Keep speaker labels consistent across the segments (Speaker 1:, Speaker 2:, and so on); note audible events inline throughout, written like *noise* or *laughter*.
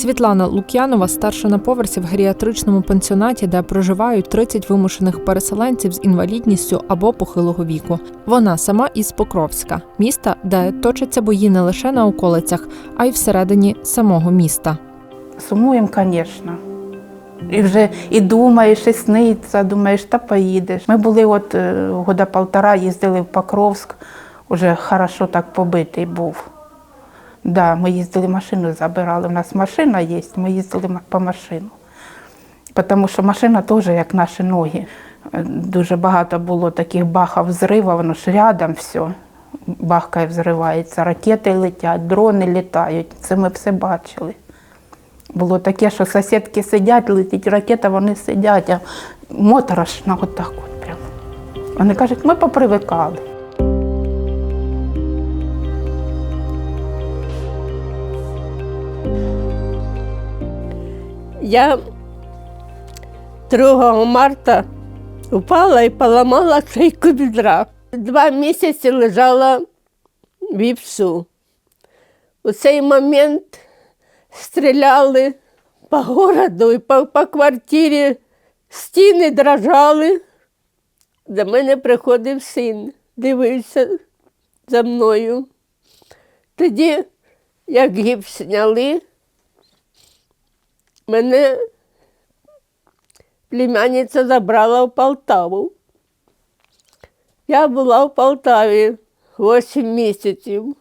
Speaker 1: Світлана Лук'янова старша на поверсі в геріатричному пансіонаті, де проживають 30 вимушених переселенців з інвалідністю або похилого віку. Вона сама із Покровська, міста, де точаться бої не лише на околицях, а й всередині самого міста.
Speaker 2: Сумуємо, звісно. І вже і думаєш, і сниться, думаєш, та поїдеш. Ми були от е, года полтора, їздили в Покровськ, уже хорошо так побитий був. Да, ми їздили машину, забирали. У нас машина є, ми їздили по машину. Тому що машина теж як наші ноги. Е, Дуже багато було таких бахів взривів, воно ж рядом все. Бахкає, взривається, ракети летять, дрони літають. Це ми все бачили. Було таке, що сусідки сидять, летить ракета, вони сидять, а моторошно отак от прямо. Вони кажуть, ми попривикали.
Speaker 3: Я 2 марта упала і поламала шийку бідра. Два місяці лежала в іпсу. У цей момент стріляли по городу і по, по квартирі, стіни дрожали. До мене приходив син, дивився за мною. Тоді, як гіпс зняли, мене племянниця забрала в Полтаву. Я була в Полтаві 8 місяців.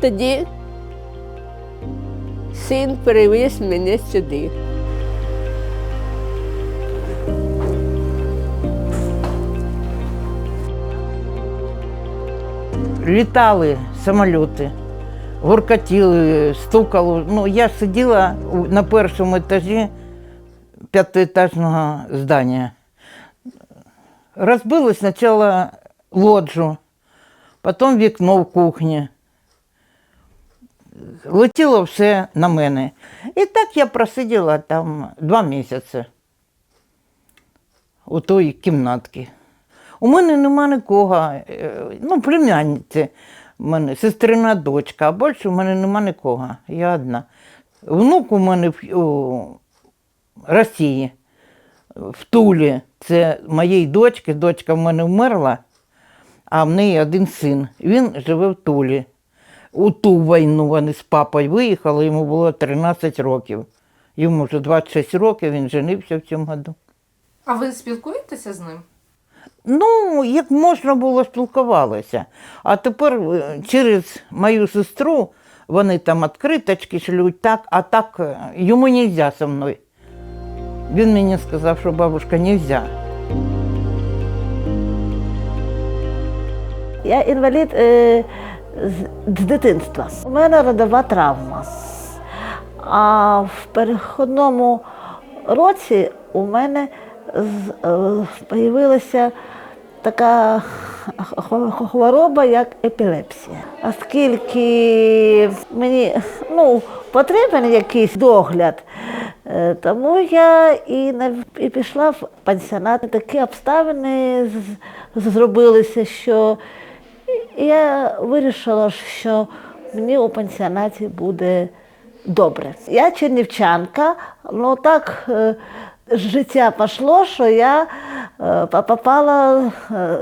Speaker 3: Тоді син привіз мене сюди.
Speaker 4: літали самоліти, гуркотіли, стукало. Ну, я сиділа на першому етажі п'ятиэтажного здання. Розбили спочатку лоджу, потім вікно в кухні. Летіло все на мене. І так я просиділа там два місяці у той кімнатці. У мене нема нікого, е, ну, племянниці, в мене сестрина дочка, а більше в мене нема нікого. Я одна. Внук у мене в у Росії, в Тулі. Це моєї дочки, дочка в мене вмерла, а в неї один син. Він живе в Тулі. У ту війну вони з папою виїхали, йому було 13 років. Йому вже 26 років, він женився в цьому году.
Speaker 1: А ви спілкуєтеся з ним?
Speaker 4: Ну, як можна було спілкувалися. А тепер е, через мою сестру вони там відкриточки шлють, так, а так е, йому не можна зі мною. Він мені сказав, що бабушка не можна.
Speaker 5: Я інвалід е, з, з дитинства. У мене родова травма. А в переходному році у мене з- е, така хвороба, як епілепсія. Оскільки мені ну, потрібен якийсь догляд, е, тому я і, пішла в пансіонат. Такі обставини зробилися, що я вирішила, що мені у пансіонаті буде добре. Я чернівчанка, ну так е, життя пішло, що я е, попала. е,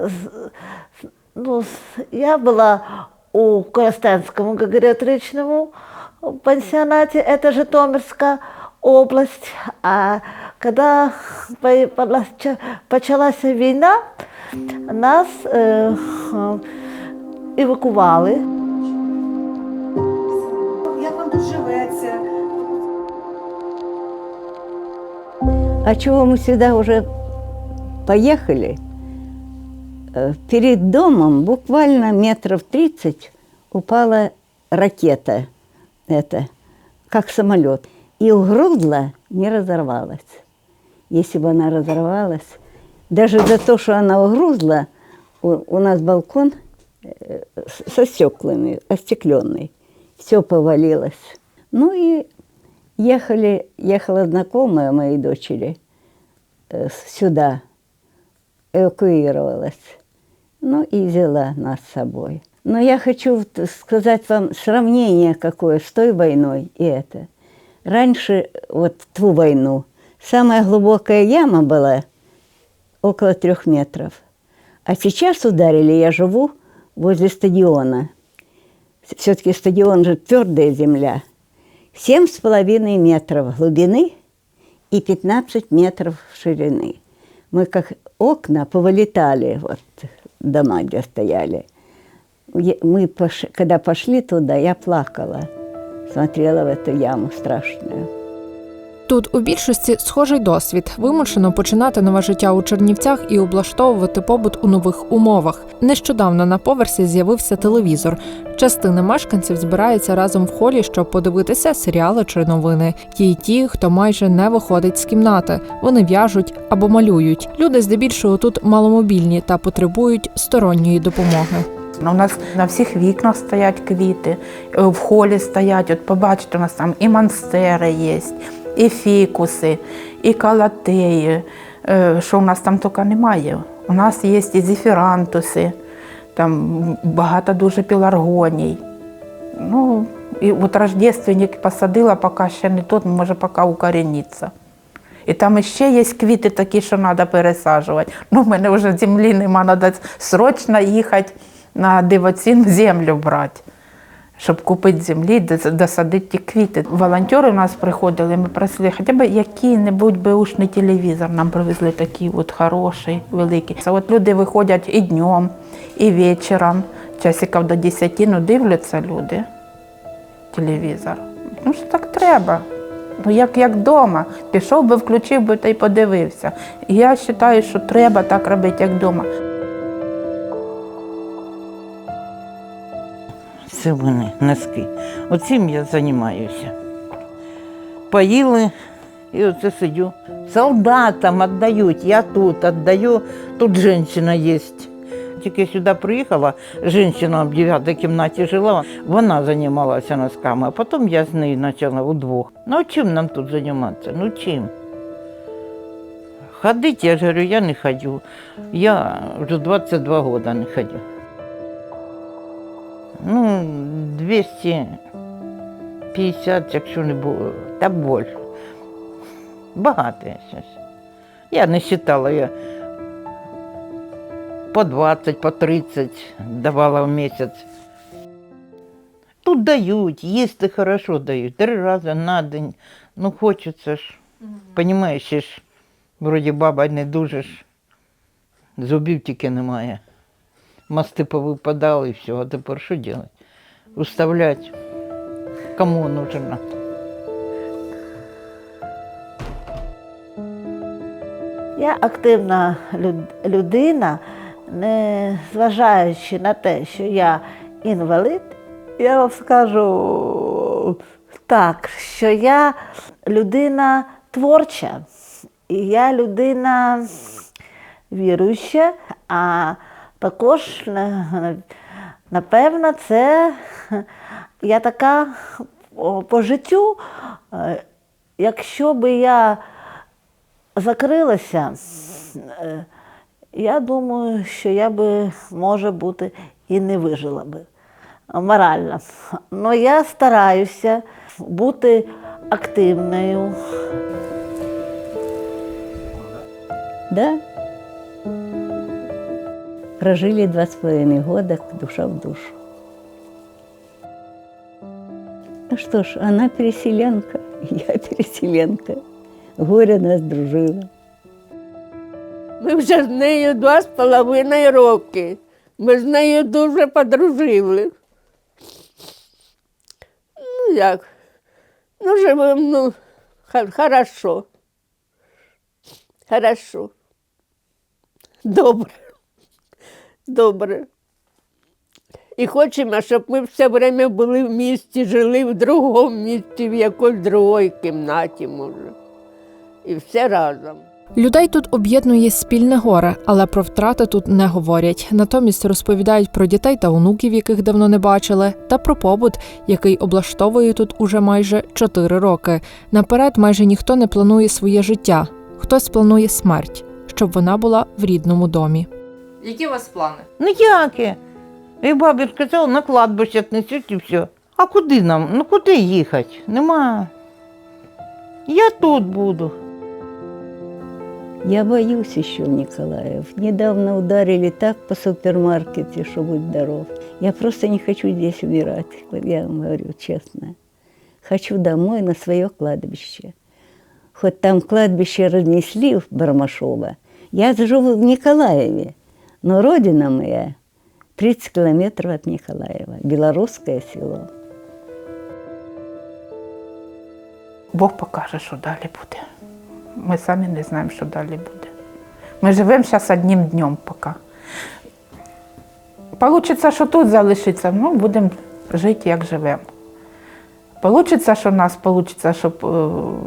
Speaker 5: ну, я була у Коростенському геріатричному пансіонаті, це Житомирська область. А коли по- почалася війна, нас е, евакували.
Speaker 6: А чего мы сюда уже поехали? Э, Перед домом буквально метров 30 упала ракета, это, как самолет. И угрузла не разорвалась. Если бы она разорвалась, даже за то, что она угрузла, у, у нас балкон э, со стеклами, остекленный. Все повалилось. Ну и ехали, ехала знакомая моей дочери э, сюда, эвакуировалась. Ну и взяла нас с собой. Но я хочу сказать вам сравнение какое с той войной и это. Раньше, вот ту войну, самая глубокая яма была около трех метров. А сейчас ударили, я живу возле стадиона. Все-таки стадион же твердая земля. Семь с половиной метров глубины и 15 метров ширины. Мы как окна повылетали, вот дома, где стояли. Мы, пош- когда пошли туда, я плакала, смотрела в эту яму страшную.
Speaker 1: Тут у більшості схожий досвід вимушено починати нове життя у Чернівцях і облаштовувати побут у нових умовах. Нещодавно на поверсі з'явився телевізор. Частина мешканців збирається разом в холі, щоб подивитися серіали чи новини. Є й ті, хто майже не виходить з кімнати. Вони в'яжуть або малюють. Люди здебільшого тут маломобільні та потребують сторонньої допомоги.
Speaker 2: У нас на всіх вікнах стоять квіти, в холі стоять. От побачите, у нас там і монстери є, і фікуси, і калатеї. Е, Що у нас там тільки немає. У нас є і зефірантуси, там багато дуже піларгоній. Ну, і от рождественник посадила, поки ще не тот, може, поки укоріниться. І там ще є квіти такі, що треба пересаджувати. Ну, в мене вже землі нема, треба срочно їхати на дивоцін землю брати, щоб купити землі, досадити ті квіти. Волонтери у нас приходили, ми просили, хоча б який-небудь беушний телевізор нам привезли такий от хороший, великий. Це от люди виходять і днем, і вечором, часиків до 10, ну дивляться люди телевізор. Ну що так треба? Ну як, як вдома. Пішов би, включив би та й подивився. Я вважаю, що треба так робити, як вдома.
Speaker 4: Це в мене носки. Оцим я займаюся. Поїли, і оце сидю. Солдатам віддають, я тут віддаю, тут жінка є. Тільки сюди приїхала, жінка в 9 кімнаті жила, вона займалася носками, а потім я з нею почала удвох. Ну чим нам тут займатися? Ну чим? Ходить, я ж говорю, я не ходю. Я вже 22 роки не ходю. Ну, 250, якщо не було, та більше. Багато я зараз. Я не вважала, я по 20, по 30 давала в місяць. Тут дають, їсти хорошо дають, три рази на день. Ну, хочеться ж. Понімаєш, ж, вроді баба не дуже ж. Зубів тільки немає. Мости повипадали і все, а тепер що робити? Уставлять. Кому нужно?
Speaker 5: Я активна люд- людина, не зважаючи на те, що я інвалид, я вам скажу так, що я людина творча, і я людина віруюча, а також, напевно, це я така по життю, е, якщо би я закрилася, е, я думаю, що я би, може бути, і не вижила би морально. Але я стараюся бути активною.
Speaker 6: Да? Прожили два с половиной года душа в душу. Ну что ж, она переселенка, *laughs* я переселенка. Горе нас дружило.
Speaker 3: Ми вже з нею два з половиною роки. Ми з нею дуже подружили. Ну як? Ну, живемо, ну, хорошо. Хорошо. Добре. Добре. І хочемо, щоб ми все время були в місті, жили в другому місті, в якоїсь другій кімнаті, може. І все разом.
Speaker 1: Людей тут об'єднує спільне горе, але про втрати тут не говорять. Натомість розповідають про дітей та онуків, яких давно не бачили, та про побут, який облаштовує тут уже майже чотири роки. Наперед майже ніхто не планує своє життя. Хтось планує смерть, щоб вона була в рідному домі.
Speaker 7: Які у вас плани?
Speaker 4: Ніякі. І бабі сказала, на кладбище несуть і все. А куди нам? Ну куди їхати? Нема. Я тут буду.
Speaker 6: Я боюсь еще в Николаев. Недавно ударили так по супермаркете, что будь здоров. Я просто не хочу здесь умирать, я вам говорю честно. Хочу домой на свое кладбище. Хоть там кладбище разнесли в Бармашово, я живу в Николаеве, но родина моя 30 километров от Николаева, белорусское село.
Speaker 2: Бог покаже, що далі буде. Ми самі не знаємо, що далі буде. Ми живемо зараз одним днем поки. Получиться, що тут залишиться, ну, будемо жити, як живемо. Получиться, що в нас вийде, щоб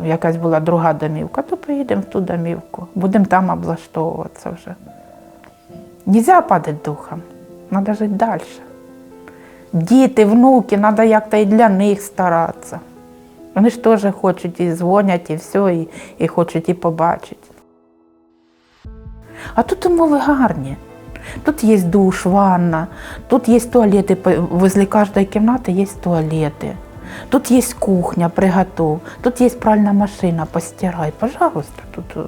Speaker 2: е, якась була друга домівка, то поїдемо в ту домівку. Будемо там облаштовуватися вже. Нельзя падати духом, треба жити далі. Діти, внуки, треба як-то і для них старатися. Вони ж теж хочуть і дзвонять, і все, і, і хочуть і побачити. А тут умови гарні. Тут є душ, ванна, тут є туалети, возле кожної кімнати є туалети. Тут є кухня, приготов, тут є пральна машина, постирай. Пожалуйста, тут е,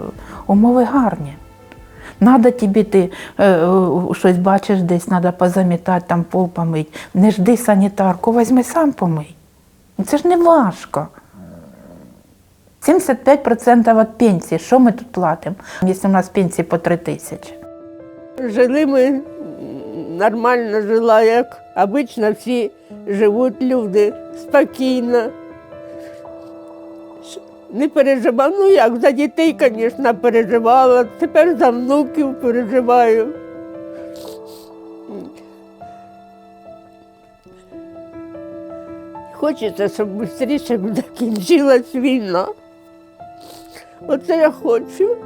Speaker 2: умови гарні. Надо тобі ти е, е, щось бачиш десь, треба позамітати, там пол помити. Не жди санітарку, візьми сам помий. Це ж не важко. 75% від пенсії, що ми тут платимо, якщо у нас пенсії по 3 тисячі?
Speaker 3: Жили ми нормально жила, як обично всі живуть люди, спокійно. Не переживала, ну як, за дітей, звісно, переживала, тепер за внуків переживаю. Хочеться, щоб швидше закінчилась війна. Оце я хочу.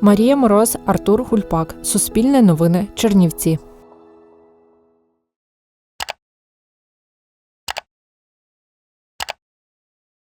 Speaker 1: Марія Мороз, Артур Гульпак. Суспільне новини. Чернівці.